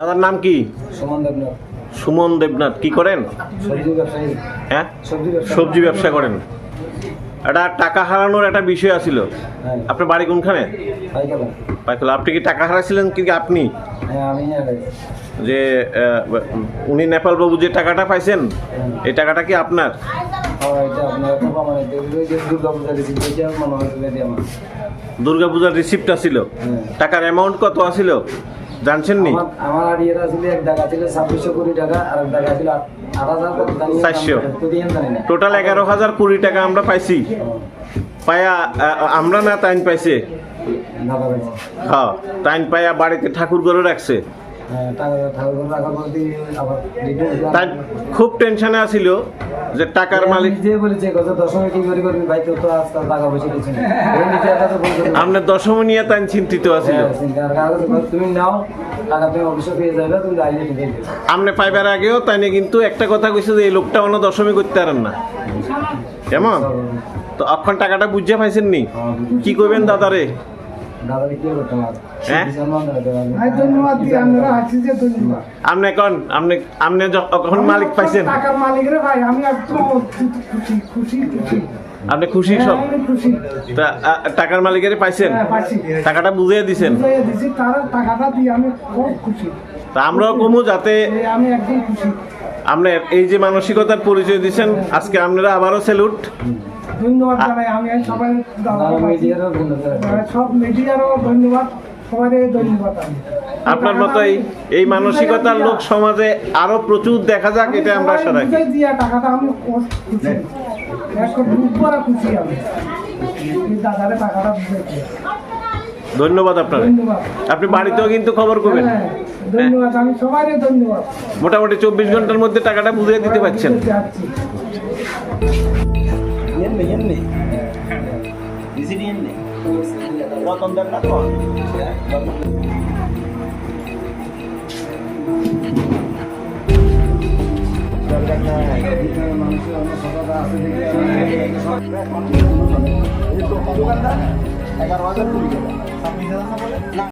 নাম কি? সমান দেবনাথ। সুমন দেবনাথ। কি করেন? সবজি ব্যবসায়ী। হ্যাঁ? সবজি ব্যবসা করেন। এটা টাকা হারানোর একটা বিষয় আছিল। হ্যাঁ। আপনার বাড়ি কোনখানে? পাইকলা আপনি কি টাকা হারাইছিলেন কি আপনি? হ্যাঁ যে উনি নেপাল বাবু যে টাকাটা পাইছেন এই টাকাটা কি আপনার? মানে হয় দুর্গাপূজার রিসিপ্টটা ছিল। হ্যাঁ। টাকার অ্যামাউন্ট কত আছিল? জানছেন নি আমার আমার আর ইয়েরা ছিল এক টাকা ছিল ছাব্বিশশো কোটি টাকা আর এক টাকা ছিল চারশো। টোটাল এগারো হাজার কুড়ি টাকা আমরা পাইছি। পায়া আমরা না তাইন পাইছে? হ্যাঁ তাইন পায়া বাড়িতে ঠাকুর করে রাখছে। হ্যাঁ ঘরে খুব টেনশনে আছিল। যে টাকার মালিক নিজে বলেছে কত দশমে কি করে করবি? ভাই তো আজকাল টাকা পয়সা দশম নিয়ে তাই চিন্তিত হ্যাঁ, কর, তুমি নাও টাকা তুমি অফিসে পেয়ে যাবে তুমি আইলে আছে আপনি পাইবার আগেও তাইনে কিন্তু একটা কথা কইছে যে এই লোকটা অন্য দশমী করতে পারেন না। কেমন? তো এখন টাকাটা বুঝে পাইছেন নি? কি করবেন দাদারে? আপনি এখন আপনি আপনি মালিক পাইছেন? আপনি খুশি সব? হ্যাঁ, আ, টাকার মালিকের পাইছেন? হ্যাঁ টাকাটা বুঝিয়ে দিছেন? বুঝাইয়া টাকাটা দিয়ে আমি খুব খুশি। তা আমরাও কমু যাতে আমি একদম খুশি। আপনার এই যে মানসিকতার পরিচয় দিচ্ছেন আজকে আপনারা আবারও স্যালুট ধন্যবাদ জানাই আমি সবাই দাদা দাদা ভাই, মিডিয়ারও ধন্যবাদ। সব মিডিয়ারও ধন্যবাদ সবাই ধন্যবাদ আমি। আপনার মতো এই মানসিকতার লোক সমাজে আরও প্রচুর দেখা যাক এটা আমরা আশা রাখি। টাকাটা ধন্যবাদ আপনার। আপনি বাড়িতেও কিন্তু খবর করবেন। হ্যাঁ। মোটামুটি চব্বিশ ঘণ্টার মধ্যে টাকাটা বুঝিয়ে দিতে পারছেন। মানুষের এগারো হাজার কুড়ি হাজার ছাব্বিশ হাজার না বলে